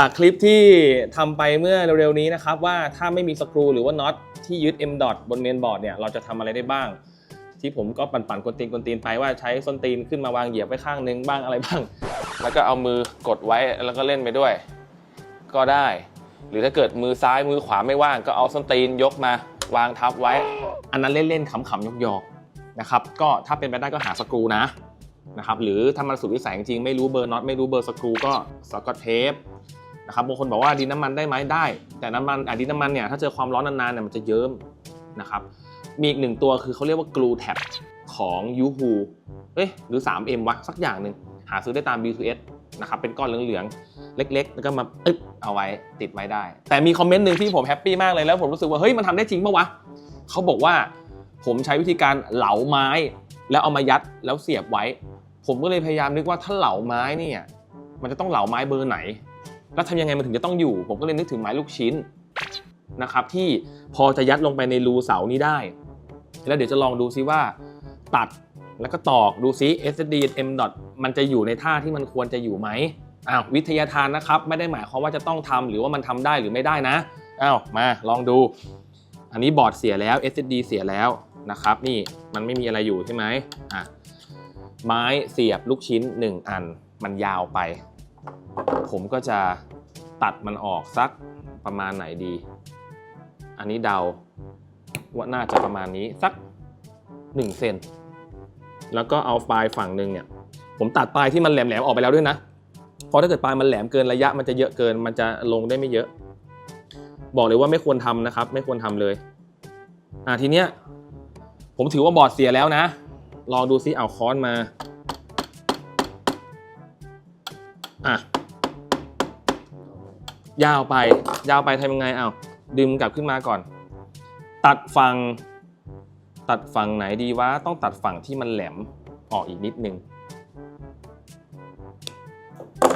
จากคลิปที่ทำไปเมื่อเร็วๆนี้นะครับว่าถ้าไม่มีสกรูหรือว่าน็อตที่ยึด M dot บนเมนบอร์ดเนี่ยเราจะทำอะไรได้บ้าง ที่ผมก็ปั่นๆกวนตีนกวนตีนไปว่าใช้ส้นตีนขึ้นมาวางเหยียบไว้ข้างนึงบ้างอะไรบ้าง แล้วก็เอามือกดไว้แล้วก็เล่นไปด้วย ก็ได้ หรือถ้าเกิดมือซ้ายมือขวาไม่ว่างก็เอาส้นตีนยกมาวางทับไว้ อันนั้นเล่นๆขำๆยอกๆนะครับก็ถ้าเป็นไปได้ก็หาสกรูนะนะครับหรือถ้ามันสุดวิสัยจริงๆไม่รู้เบอร์น็อตไม่รู้เบอร์สกรูก็สกอตเทป นะครับบางคนบอกว่าดินน้ำมันได้ไหมได้ แต่น้ำมันอะดินน้ำมันเนี่ยถ้าเจอความร้อนนานๆเนี่ยมันจะเยิ้มนะครับมีอีกหนึ่งตัวคือเขาเรียกว่ากลูแท็บของยูฮูเอ้ยหรือ 3M วะสักอย่างหนึ่งหาซื้อได้ตาม B2S นะครับเป็นก้อนเหลืองๆ เล็ก ๆ แล้วก็มาอึ๊บเอาไว้ติดไว้ได้ แต่มีคอมเมนต์หนึ่งที่ผมแฮปปี้มากเลยแล้วผมรู้สึกว่าเฮ้ยมันทำได้จริงปะวะเขาบอกว่าผมใช้วิธีการเหลาไม้ แล้วเอามายัดแล้วเสียบไว้ ผมก็เลยพยายามนึกว่าถ้าเหลาไม้เนี่ยมันจะต้องเหลาไม้เบอร์ไหน แล้วทำยังไงมันถึงจะต้องอยู่ ผมก็เลยนึกถึงไม้ลูกชิ้นนะครับ ที่พอจะยัดลงไปในรูเสานี้ได้ แล้วเดี๋ยวจะลองดูซิว่า ตัดแล้วก็ตอกดูซิ SSD M มันจะอยู่ในท่าที่มันควรจะอยู่ไหมอ้าววิทยาทานนะครับ ไม่ได้หมายความว่าจะต้องทำหรือว่ามันทำได้หรือไม่ได้นะอ้าวมาลองดู อันนี้บอร์ดเสียแล้ว SSD เสียแล้วนะครับ นี่มันไม่มีอะไรอยู่ใช่ไหมอะไม้เสียบลูกชิ้น 1 อัน มันยาวไป ผมก็จะตัดมันออกสักประมาณไหนดี อันนี้เดาว่าน่าจะประมาณนี้สัก1เซนแล้วก็เอาปลายฝั่งหนึ่งเนี่ย ผมตัดปลายที่มันแหลมๆออกไปแล้วด้วยนะเพราะถ้าเกิดปลายมันแหลมเกินระยะมันจะเยอะเกิน มันจะลงได้ไม่เยอะ บอกเลยว่าไม่ควรทำนะครับ ไม่ควรทำเลย อ่าทีเนี้ยผมถือว่าบอร์ดเสียแล้วนะ ลองดูซิเอาค้อนมา อะ ยาวไป ยาวไปทำยังไงเอาดึงกลับขึ้นมาก่อน ตัดฝั่งตัดฝั่งไหนดีวะต้องตัดฝั่งที่มันแหลมออกอีกนิดนึง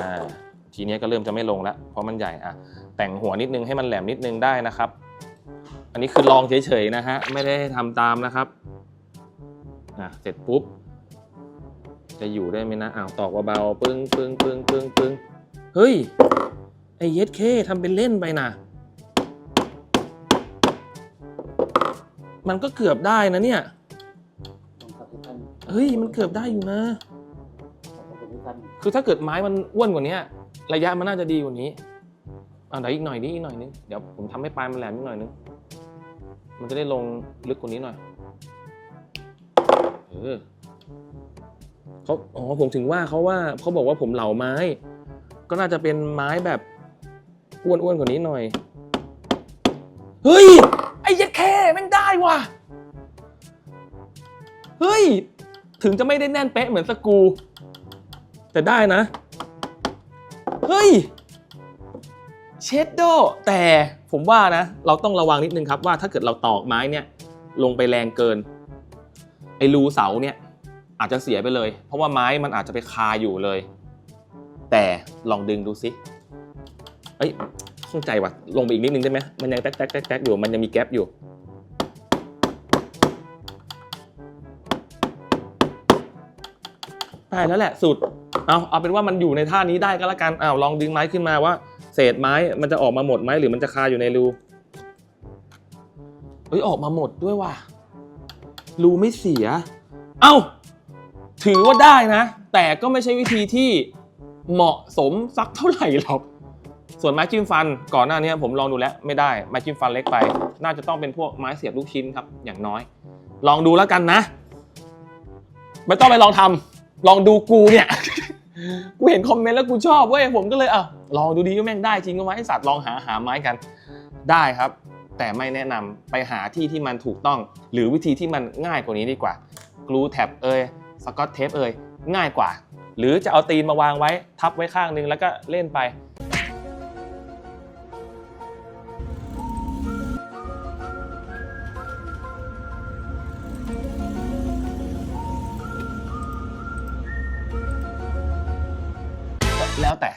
อ่าทีเนี้ยก็เริ่มจะไม่ลงแล้วเพราะมันใหญ่อะแต่งหัวนิดนึงให้มันแหลมนิดนึงได้นะครับ อันนี้คือลองเฉยๆนะฮะไม่ได้ทำตามนะครับอะเสร็จปุ๊บ จะอยู่ได้ไหมนะอ้าวตอกเบาๆปึ้งปึ้งปึ้งปึ้งปึ้งเฮ้ย ไอ้เย็ดเคทำเป็นเล่นไปนะมันก็เกือบได้นะเนี่ยเฮ้ย มันเกือบได้อยู่นะ คือถ้าเกิดไม้มันอ้วนกว่านี้ระยะมันน่าจะดีกว่านี้อ่าเดี๋ยวอีกหน่อยนิดอีกหน่อยนึงเดี๋ยวผมทำให้ปลายมันแหลมนิดหน่อยนึงมันจะได้ลงลึกกว่านี้หน่อยเออเขาอ๋อผมถึงว่าเขาว่าเขาบอกว่าผมเหล่าไม้ ก็น่าจะเป็นไม้แบบ อ้วนๆกว่านี้หน่อย เฮ้ย ไอ้ยัดแค่แม่งได้ว่ะ เฮ้ย ถึงจะไม่ได้แน่นเป๊ะเหมือนสกู แต่ได้นะ เฮ้ย เชดโด แต่ผมว่านะ เราต้องระวังนิดนึงครับว่าถ้าเกิดเราตอกไม้เนี่ย ลงไปแรงเกิน ไอ้รูเสาเนี่ย อาจจะเสียไปเลย เพราะว่าไม้มันอาจจะไปคาอยู่เลย แต่ลองดึงดูสิ เอ้ยเข้าใจว่ะลงไปอีกนิดนึงได้ไหมมันยังแต๊กแต๊กแต๊กแต๊กอยู่มันยังมีแก๊ปอยู่ ได้แล้วแหละสุดเอาเอาเป็นว่ามันอยู่ในท่านี้ได้ก็แล้วกันอ้าวลองดึงไม้ขึ้นมาว่า เศษไม้มันจะออกมาหมดไหมหรือมันจะคาอยู่ในรูเฮ้ยออกมาหมดด้วยว่ะรูไม่เสีย เอ้า ถือว่าได้นะ แต่ก็ไม่ใช่วิธีที่เหมาะสมสักเท่าไหร่หรอก ส่วนไม้จิ้มฟันก่อนหน้านี้ผมลองดูแล้วไม่ได้ไม้จิ้มฟันเล็กไป น่าจะต้องเป็นพวกไม้เสียบลูกชิ้นครับอย่างน้อย ลองดูแล้วกันนะ ไม่ต้องไปลองทำลองดูกูเนี่ย กูเห็นคอมเมนต์แล้วกูชอบเว้ยผมก็เลยอะลองดูดีก็แม่งได้จริงก็ไม้สัตว์ลองหาหาไม้กัน ได้ครับ แต่ไม่แนะนำไปหาที่ที่มันถูกต้อง หรือวิธีที่มันง่ายกว่านี้ดีกว่ากลูแท็บเอยสกอตเทปเอยง่ายกว่า หรือจะเอาตีนมาวางไว้ทับไว้ข้างนึงแล้วก็เล่นไป แล้วแต่